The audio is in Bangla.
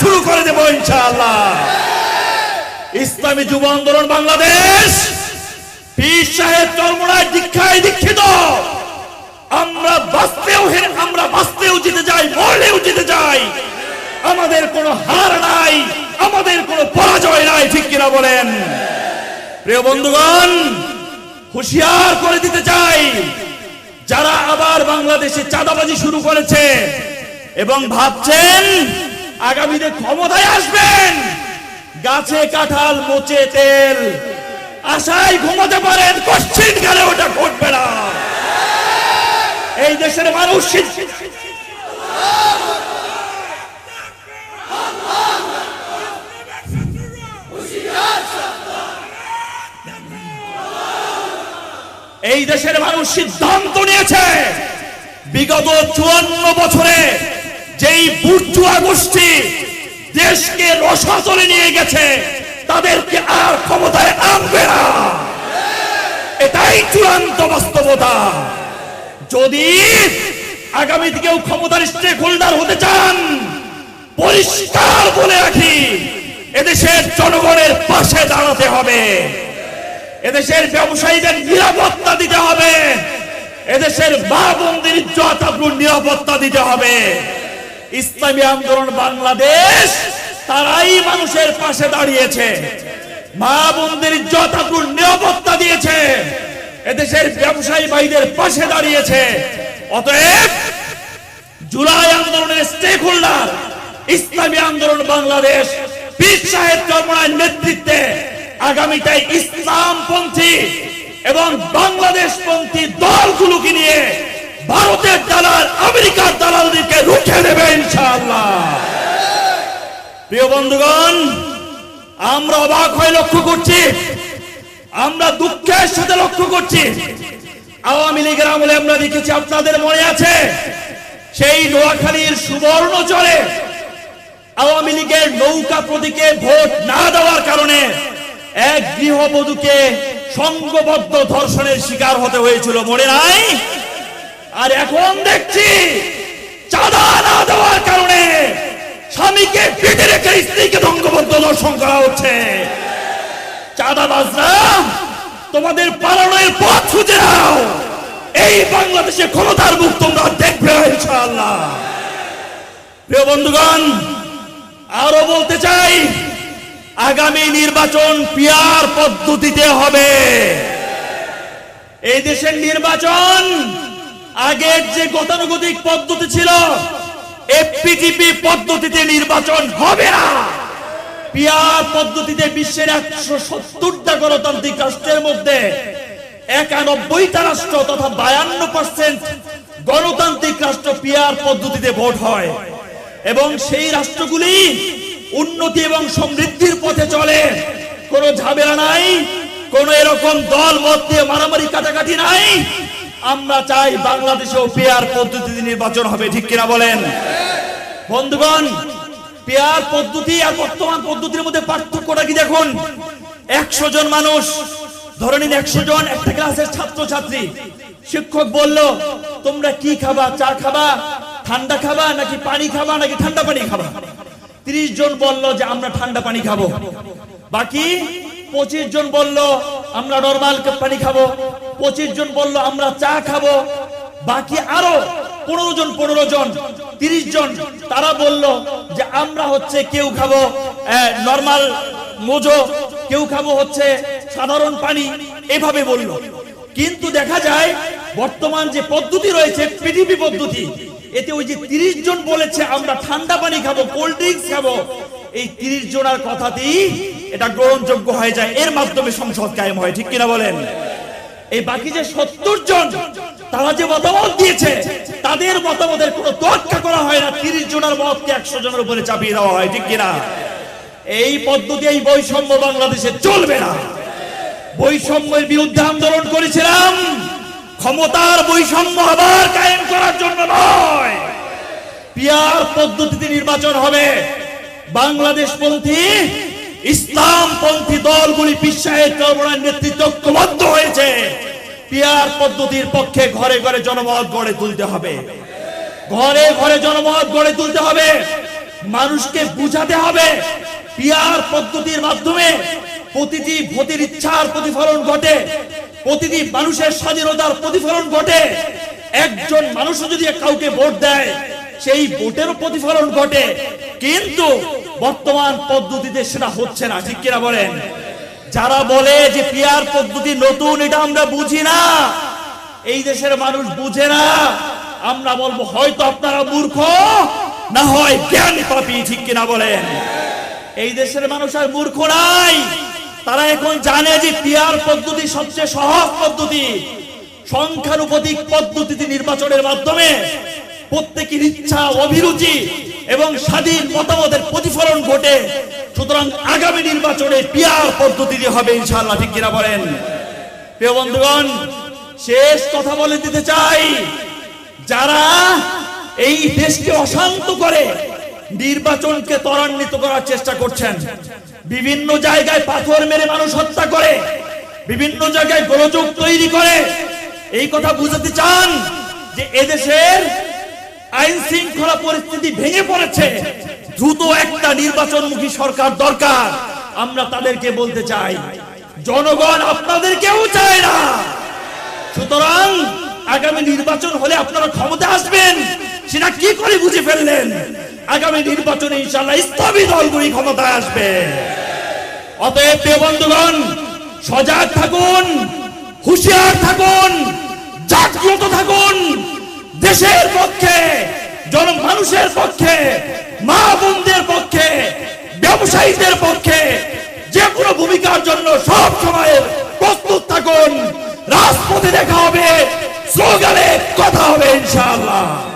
শুরু করে দেবো ইনশাআল্লাহ। ইসলামী যুব আন্দোলন বাংলাদেশ, পীর সাহেব চরমোড়ায় দীক্ষায় দীক্ষিত। আমরা বাঁচতেও আমরা বাঁচতেও জিতে যাই, মরলেও জিতে যাই। আমাদের কোনো হার নাই, আমাদের কোনো পরাজয় নাই, ঠিক কিনা বলেন? প্রিয় বন্ধুগণ, হুঁশিয়ার করে দিতে চাই। যারা আবার বাংলাদেশে চাঁদাবাজি শুরু করেছে এবং ভাবছেন আগামীতে ক্ষমতায় আসবেন। গাছে কাঁঠাল, মোচে তেল। আশায় ঘুমাতে পারেন, কশ্চিন কালে ওটা ঘটবে না। এই দেশের মানুষ এই দেশের মানুষ সিদ্ধান্ত নিয়েছে। বিগত চুয়ান্ন বছরে যেই বুর্জুয়া গোষ্ঠী দেশকে রসাতলে নিয়ে গেছে, তাদেরকে আর ক্ষমতায় আনবে না। এটাই চূড়ান্ত বাস্তবতা। যদি আগামী দিকেও ক্ষমতার স্টেক হোল্ডার হতে চান, পরিষ্কার বলে রাখি, এদেশের জনগণের পাশে দাঁড়াতে হবে। এদেশের ব্যবসায়ীদের নিরাপত্তা দিতে হবে। এদেশের মা বন্দির যথাপুর নিরাপত্তা দিতে হবে। ইসলামী আন্দোলন বাংলাদেশ, তারাই মানুষের পাশে দাঁড়িয়েছে। মা বন্দির যথাপুর নিরাপত্তা দিয়েছে। এদেশের ব্যবসায়ী ভাইদের পাশে দাঁড়িয়েছে। অতএব জুলাই আন্দোলনের স্টেক হোল্ডার ইসলামী আন্দোলন বাংলাদেশ, পীর সাহেব চরমনার নেতৃত্বে আগামীটাই ইসলামপন্থী এবং বাংলাদেশ পন্থী দলগুলোকে নিয়ে প্রিয় বন্ধুগণ, আমরা অবাক হয়ে লক্ষ্য করছি, আমরা দুঃখের সাথে লক্ষ্য করছি। আওয়ামী লীগের আমলে আমরা দেখেছি, আপনাদের মনে আছে? সেই নোয়াখালীর সুবর্ণ চলে আওয়ামী লীগের নৌকা প্রতীকে ভোট না দেওয়ার কারণে এক গৃহবধূকে সংঘবদ্ধ ধর্ষণের শিকার হতে হয়েছিল, মনে নাই? আর এখন দেখছি, চাঁদা না দেওয়ার কারণে স্বামীকে পেটে রেখে স্ত্রীকে সংঘবদ্ধ দর্শন করা হচ্ছে। চাঁদাবাজরা, তোমাদের পালনের পথ খুঁজে নাও। এই বাংলাদেশে ক্ষমতার মুখ তোমরা দেখবে ইনশাআল্লাহ। প্রিয় বন্ধুগণ, আরও বলতে চাই, আগামী নির্বাচন পিয়ার পদ্ধতিতে হবে। এই দেশের নির্বাচন আগের যে গতানুগতিক পদ্ধতি ছিল এফপিটিপি পদ্ধতিতে নির্বাচন হবে না। পিয়ার পদ্ধতিতে বিশ্বের একশো সত্তরটা গণতান্ত্রিক রাষ্ট্রের মধ্যে একানব্বইটা রাষ্ট্র তথা বায়ান্ন পার্সেন্ট গণতান্ত্রিক রাষ্ট্র পিয়ার পদ্ধতিতে ভোট হয়। এবং সেই রাষ্ট্রগুলি উন্নতি এবং সমৃদ্ধির পথে চলে। কোনো ঝামেলা নাই, কোনো এরকম দল মত দিয়ে মারামারি কাটাকাটি নাই। আমরা চাই বাংলাদেশেও পেয়ার পদ্ধতিতে নির্বাচন হবে, ঠিক কিনা বলেন? বন্ধুগণ, পেয়ার পদ্ধতি আর বর্তমান পদ্ধতির মধ্যে পার্থক্যটা কি দেখুন? একশো জন মানুষ, ধরে নিন একশো জন, একটা ক্লাসের ছাত্র ছাত্রী শিক্ষক বলল, তোমরা কি খাবা? চা খাবা? ঠান্ডা খাবা? নাকি পানি খাবা? নাকি ঠান্ডা পানি খাবা? ত্রিশ জন বলল যে, আমরা ঠান্ডা পানি খাব। বাকি পঁচিশ জন বলল আমরা নর্মাল পানি খাব। পঁচিশ জন বলল, আমরা চা খাব। বাকি আরও পনেরো জন পনেরো জন, তিরিশ জন, তারা বলল যে, আমরা হচ্ছে কেউ খাব নর্মাল মোজো, কেউ খাব হচ্ছে সাধারণ পানি। এভাবে বলল। কিন্তু দেখা যায়, বর্তমান যে পদ্ধতি রয়েছে, পিডিপি পদ্ধতি, এতে ওই যে তিরিশ জন বলেছে, আমরা ঠান্ডা পানি খাব, কোল্ড ড্রিঙ্কস খাব। এই তিরিশ জনের কথাতেই এটা গ্রহণযোগ্য হয়ে যায়, এর মাধ্যমে সংসদ কায়েম হয়, ঠিক কিনা বলেন? এই বাকি যে সত্তর জন, তারা যে মতামত দিয়েছে, তাদের মতামতের কোনো তোয়াক্কা করা হয় না, তিরিশ জনের মতকে একশো জনের উপরে চাপিয়ে দেওয়া হয়, ঠিক কিনা? এই পদ্ধতি, এই বৈষম্য বাংলাদেশে চলবে না। বৈষম্যের বিরুদ্ধে আন্দোলন করেছিলাম, ক্ষমতার বৈষম্য আবার কায়েম করার জন্য নয়। পিয়ার পদ্ধতিতে নির্বাচন হবে, বাংলাদেশ পন্থী ইসলাম পন্থী দলগুলি বিশ্বাসের চরমনার নেতৃত্ব ঐক্যবদ্ধ হয়েছে। পিয়ার পদ্ধতির পক্ষে ঘরে ঘরে জনমত গড়ে তুলতে হবে। ঘরে ঘরে জনমত গড়ে তুলতে হবে। মানুষকে বুঝাতে হবে। পিয়ার পদ্ধতির মাধ্যমে প্রতিটি ভোটের ইচ্ছার প্রতিফলন ঘটে। প্রতিটি মানুষের স্বাধীনতার প্রতিফলন ঘটে। একজন মানুষ যদি কাউকে ভোট দেয়, সেই ভোটেরও প্রতিফলন ঘটে। কিন্তু বর্তমান পদ্ধতিতে সেটা হচ্ছে না। ঠিক কিনা বলেন? যারা বলে যে পিয়ার পদ্ধতি নতুন, এটা আমরা বুঝি না। এই দেশের মানুষ বুঝে না। আমরা বলব, হয়তো আপনারা মূর্খ, না হয় জ্ঞানী পাপি, ঠিক কিনা বলেন? এই দেশের মানুষ আর মূর্খ নাই। তারা এখন জানে যে পিয়ার পদ্ধতি সবচেয়ে সহজ পদ্ধতি। সংখ্যানুপাতিক পদ্ধতিতে নির্বাচনের মাধ্যমে প্রত্যেকের ইচ্ছা অভিরুচি এবং স্বাধীন মতামতের প্রতিফলন ঘটে। সুতরাং আগামী নির্বাচনে পিয়ার পদ্ধতিতে হবে ইনশাআল্লাহ, ঠিক কিনা বলেন? প্রিয় বন্ধুগণ, শেষ কথা বলে দিতে চাই, যারা এই দেশকে অশান্ত করে নির্বাচনকে ত্বরান্বিত করার চেষ্টা করছেন, বিভিন্ন জায়গায় পাথর মেরে মানুষ হত্যা করে, বিভিন্ন জায়গায় গোলযোগ তৈরি করে, এই কথা বুঝাতে চান যে এদেশের আইন শৃঙ্খলা পরিস্থিতি ভেঙে পড়েছে। দ্রুত একটা নির্বাচনমুখী সরকার দরকার। আমরা তাদেরকে বলতে চাই, জনগণ আপনাদেরকেও চায় না। সুতরাং আগামী নির্বাচন হলে আপনারা ক্ষমতা আসবেন। সেটা কি করে বুঝে ফেললেন? আগামী নির্বাচনে ইনশাল্লাহ ইসলামী দলগুলি ক্ষমতায় আসবে। অতএব প্রিয় বন্ধুগণ, সজাগ থাকুন, হুঁশিয়ার থাকুন জাগ্রত থাকুন দেশের পক্ষে, জনমানুষের পক্ষে মা বোনদের পক্ষে, ব্যবসায়ীদের পক্ষে, যে কোনো ভূমিকার জন্য সব সময় প্রস্তুত থাকুন। রাজপথে দেখা হবে, স্লোগানে কথা হবে, ইনশাআল্লাহ।